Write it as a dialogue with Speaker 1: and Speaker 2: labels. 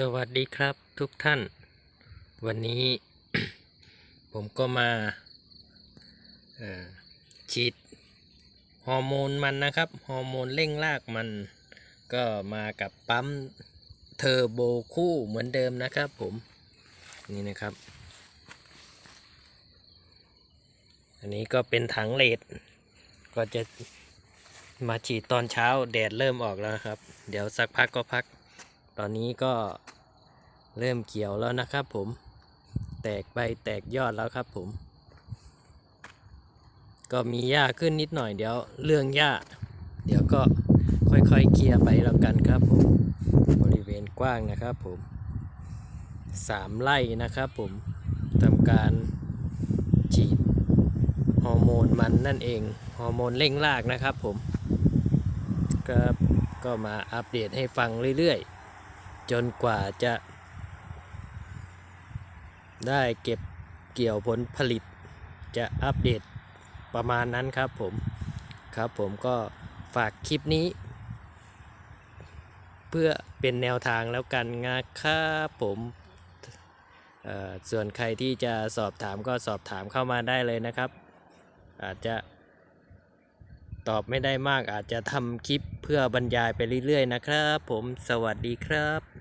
Speaker 1: สวัสดีครับทุกท่าน วันนี้ ผมก็มาฉีดฮอร์โมนมันนะครับฮอร์โมนเร่งรากมัน ก็มากับปั๊มเทอร์โบคู่เหมือนเดิมนะครับผม นี่นะครับ อันนี้ก็เป็นถังเลดก็จะมาฉีดตอนเช้าแดดเริ่มออกแล้วครับ เดี๋ยวสักพักก็พัก ตอนนี้ก็เริ่มเขียวแล้วนะครับผม แตกใบแตกยอดแล้วครับผม ก็มีหญ้าขึ้นนิดหน่อยเดี๋ยวเรื่องหญ้า เดี๋ยวก็ค่อยๆเคลียร์ไปแล้วกันครับผม บริเวณกว้างนะครับผมสามไร่นะครับผมทำการฉีดฮอร์โมนมันนั่นเอง ฮอร์โมนเร่งรากนะครับผม ครับ ก็มาอัปเดตให้ฟังเรื่อยๆ จนกว่าจะ ได้เก็บเกี่ยวผลผลิต จะอัปเดตประมาณนั้นครับผม ครับผมก็ฝากคลิปนี้ เพื่อเป็นแนวทางแล้วกันนะครับผมส่วนใครที่จะสอบถามก็สอบถามเข้ามาได้เลยนะครับ อาจจะตอบไม่ได้มากอาจจะทำคลิปเพื่อบรรยายไปเรื่อยๆนะครับ ผมสวัสดีครับ